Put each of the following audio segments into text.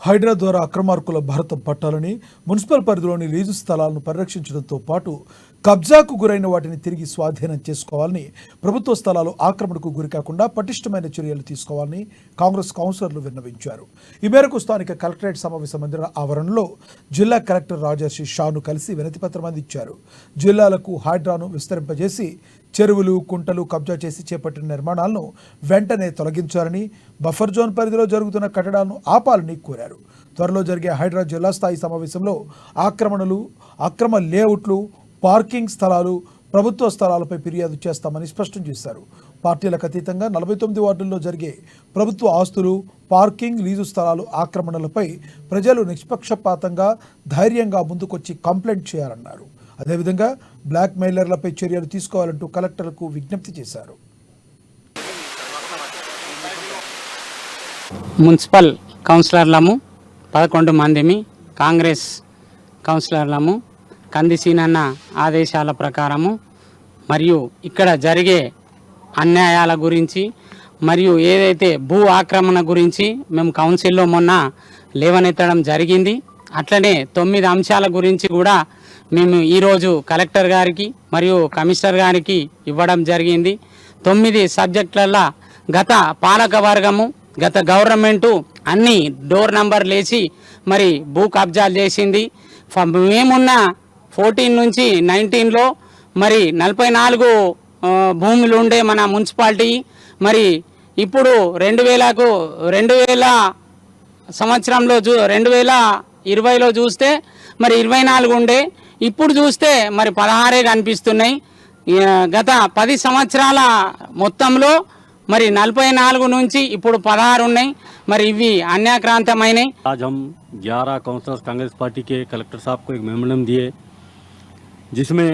హైడ్రా ద్వారా అక్రమార్కుల భారతం పట్టాలని మున్సిపల్ పరిధిలోని లీజు స్థలాలను పరిరక్షించడంతో పాటు కబ్జాకు గురైన వాటిని తిరిగి స్వాధీనం చేసుకోవాలని ప్రభుత్వ స్థలాలు ఆక్రమణకు గురికాకుండా పటిష్టమైన చర్యలు తీసుకోవాలని కాంగ్రెస్ కౌన్సిలర్లు విన్నవించారు. ఈ మేరకు స్థానిక కలెక్టరేట్ సమావేశ మందిర ఆవరణలో జిల్లా కలెక్టర్ రాజర్షి షాను కలిసి వినతిపత్రం అందించారు. జిల్లాలకు హైడ్రాను విస్తరింపజేసి చెరువులు కుంటలు కబ్జా చేసి చేపట్టిన నిర్మాణాలను వెంటనే తొలగించాలని బఫర్ జోన్ పరిధిలో జరుగుతున్న కట్టడాలను ఆపాలని కోరారు. త్వరలో జరిగే హైడ్రా జిల్లా స్థాయి సమావేశంలో ఆక్రమణలు అక్రమ లేఅవుట్లు పార్కింగ్ స్థలాలు ప్రభుత్వ స్థలాలపై ఫిర్యాదు చేస్తామని స్పష్టం చేశారు. పార్టీలకు అతీతంగా నలభై తొమ్మిది వార్డుల్లో జరిగే ప్రభుత్వ ఆస్తులు పార్కింగ్ లీజు స్థలాలు ఆక్రమణలపై ప్రజలు నిష్పక్షపాతంగా ధైర్యంగా ముందుకొచ్చి కంప్లైంట్ చేయాలన్నారు. అదేవిధంగా బ్లాక్ మెయిలర్లపై చర్యలు తీసుకోవాలంటూ కలెక్టర్లకు విజ్ఞప్తి చేశారు. మున్సిపల్ కౌన్సిలర్లము పదకొండు మందిమి కాంగ్రెస్ కౌన్సిలర్లము కందిసీనన్న ఆదేశాల ప్రకారము మరియు ఇక్కడ జరిగే అన్యాయాల గురించి మరియు ఏదైతే భూ ఆక్రమణ గురించి మేము కౌన్సిల్లో మొన్న లేవనెత్తడం జరిగింది. అట్లనే తొమ్మిది అంశాల గురించి కూడా మేము ఈరోజు కలెక్టర్ గారికి మరియు కమిషనర్ గారికి ఇవ్వడం జరిగింది. తొమ్మిది సబ్జెక్టులలో గత పాలక వర్గము గత గవర్నమెంటు అన్ని డోర్ నంబర్ లేచి మరి భూ కబ్జాలు చేసింది. ఫ- మేమున్న ఫోర్టీన్ నుంచి నైన్టీన్లో మరి నలభై నాలుగు భూములు ఉండే మన మున్సిపాలిటీ. మరి ఇప్పుడు రెండు వేలకు రెండు వేల సంవత్సరంలో చూ రెండు వేల ఇరవైలో చూస్తే మరి ఇరవై నాలుగు ఉండే. ఇప్పుడు చూస్తే మరి పదహారే కనిపిస్తున్నాయి. గత పది సంవత్సరాల మొత్తంలో మరి నలభై నాలుగు నుంచి ఇప్పుడు పదహారు ఉన్నాయి మరి ఇవి అన్యాక్రాంతమైనవి आज हम 11 काउंसलर्स कांग्रेस पार्टी के कलेक्टर साहब को एक मेमोरेंडम दिए जिसमें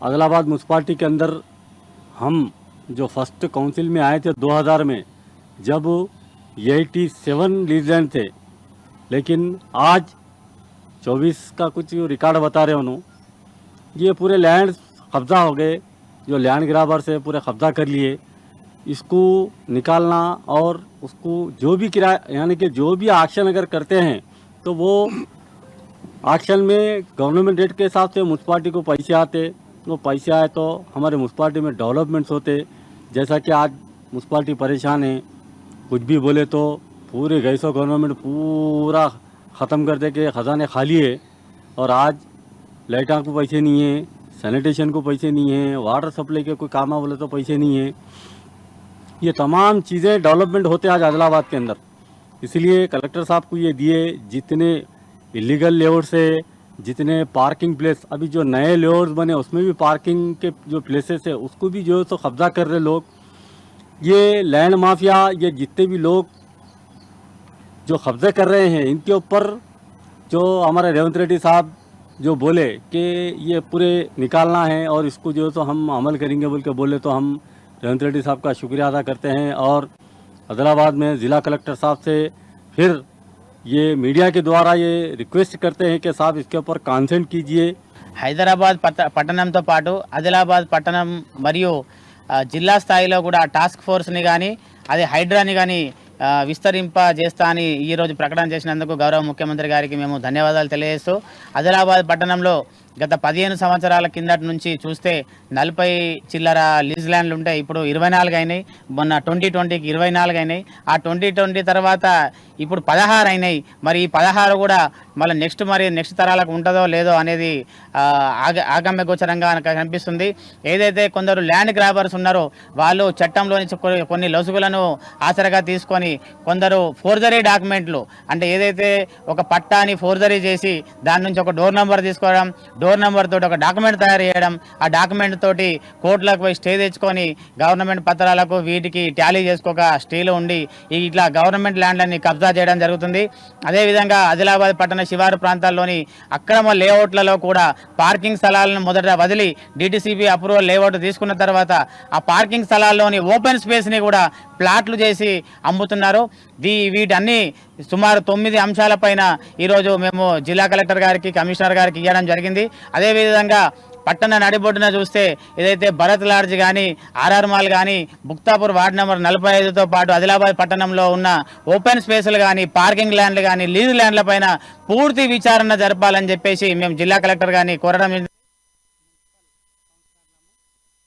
आदिलाबाद म्यूनसिपाल्टी के अंदर हम जो फर्स्ट काउंसिल में आए थे 2000 में जब 87 लीजलैंड थे लेकिन आज 24 का कुछ रिकॉर्ड बता रहे उन्होंने ये पूरे लैंड कब्जा हो गए जो लैंड ग्राबर से पूरे कब्जा कर लिए इसको निकालना और उसको जो भी किराया, यानी कि जो भी एक्शन अगर करते हैं तो वो एक्शन में गवर्नमेंट रेट के हिसाब से म्यूनसिपाल्टी को पैसे आते, वो पैसे आए तो हमारे म्यूनसिपाल्टी में डेवलपमेंट्स होते। जैसा कि आज म्यूनसिपाल्टी परेशान है, कुछ भी बोले तो पूरे गैसो गवर्नमेंट पूरा ख़त्म कर दे के ख़जाने खाली है। और आज लाइटा को पैसे नहीं है सैनिटेशन को पैसे नहीं है वाटर सप्लाई के कोई काम बोले तो पैसे नहीं है। ये तमाम चीज़ें डेवलपमेंट होते हैं आज आदिलाबाद के अंदर। इसलिए कलेक्टर साहब को ये दिए जितने इलीगल लेआउट से जितने पार्किंग प्लेस अभी जो नए लेआउट्स बने, उसमें भी पार्किंग के जो प्लेसेस है, उसको भी जो है तो कब्जा कर रहे लोग। ये लैंड माफिया ये जितने भी लोग जो कब्जे कर रहे हैं, इनके ऊपर जो हमारे रेवंत रेड्डी साहब जो बोले कि ये पूरे निकालना है और इसको जो है तो हम अमल करेंगे बोल के बोले तो हम रेवंत रेड्डी साहब का शुक्रिया अदा करते हैं और अदलाबाद में ज़िला कलेक्टर साहब से फिर ये मीडिया के द्वारा ये रिक्वेस्ट करते हैं कि साहब इसके ऊपर कॉन्सेंट कीजिए హైదరాబాద్ పట్ట పట్టణంతో పాటు ఆదిలాబాద్ పట్టణం మరియు ఆ, జిల్లా స్థాయిలో కూడా టాస్క్ ఫోర్స్ని కానీ అది హైడ్రాని కానీ విస్తరింప చేస్తా అని ఈరోజు ప్రకటన చేసినందుకు గౌరవ ముఖ్యమంత్రి గారికి మేము ధన్యవాదాలు తెలియజేస్తూ ఆదిలాబాద్ పట్టణంలో గత పదిహేను సంవత్సరాల కిందటి నుంచి చూస్తే నలభై చిల్లర లీజ్ ల్యాండ్లు ఉంటాయి ఇప్పుడు ఇరవై నాలుగు అయినాయి. మొన్న ట్వంటీ ట్వంటీకి ఇరవై నాలుగు అయినాయి. ఆ ట్వంటీ ట్వంటీ తర్వాత ఇప్పుడు పదహారు అయినాయి. మరి ఈ పదహారు కూడా మళ్ళీ నెక్స్ట్ మరి నెక్స్ట్ తరాలకు ఉంటుందో లేదో అనేది ఆగ ఆగమ్య గోచరంగా కనిపిస్తుంది. ఏదైతే కొందరు ల్యాండ్ గ్రాబర్స్ ఉన్నారో వాళ్ళు చట్టంలోని కొన్ని- కొన్ని లొసుగులను ఆసరగా తీసుకొని కొందరు ఫోర్జరీ డాక్యుమెంట్లు అంటే ఏదైతే ఒక పట్టాని ఫోర్జరీ చేసి దాని నుంచి ఒక డోర్ నెంబర్ తీసుకోవడం డోర్ నెంబర్ తోటి ఒక డాక్యుమెంట్ తయారు చేయడం ఆ డాక్యుమెంట్ తోటి కోర్టులకు పోయి స్టే తెచ్చుకొని గవర్నమెంట్ పత్రాలకు వీటికి ట్యాలీ చేసుకోక స్టేలో ఉండి ఇట్లా గవర్నమెంట్ ల్యాండ్లన్నీ కబ్జా చేయడం జరుగుతుంది. అదేవిధంగా ఆదిలాబాద్ పట్టణ శివారు ప్రాంతాల్లోని అక్రమ లేఅవుట్లలో కూడా పార్కింగ్ స్థలాలను మొదట వదిలి డిటిసిపి అప్రూవల్ లేఅవుట్ తీసుకున్న తర్వాత ఆ పార్కింగ్ స్థలాల్లోని ఓపెన్ స్పేస్ని కూడా ప్లాట్లు చేసి అమ్ముతున్నారు. దీ వీటన్ని సుమారు తొమ్మిది అంశాలపైన ఈరోజు మేము జిల్లా కలెక్టర్ గారికి కమిషనర్ గారికి ఇవ్వడం జరిగింది. అదేవిధంగా పట్టణ నడిబొడ్డున చూస్తే ఏదైతే భరత్ లాడ్జ్ కానీ ఆర్ఆర్ మాల్ కానీ బుక్తాపూర్ వార్డు నెంబర్ నలభై ఐదుతో పాటు ఆదిలాబాద్ పట్టణంలో ఉన్న ఓపెన్ స్పేసులు కానీ పార్కింగ్ ల్యాండ్లు కానీ లీజు ల్యాండ్ల పైన పూర్తి విచారణ జరపాలని చెప్పేసి మేము జిల్లా కలెక్టర్ గారిని కోరడం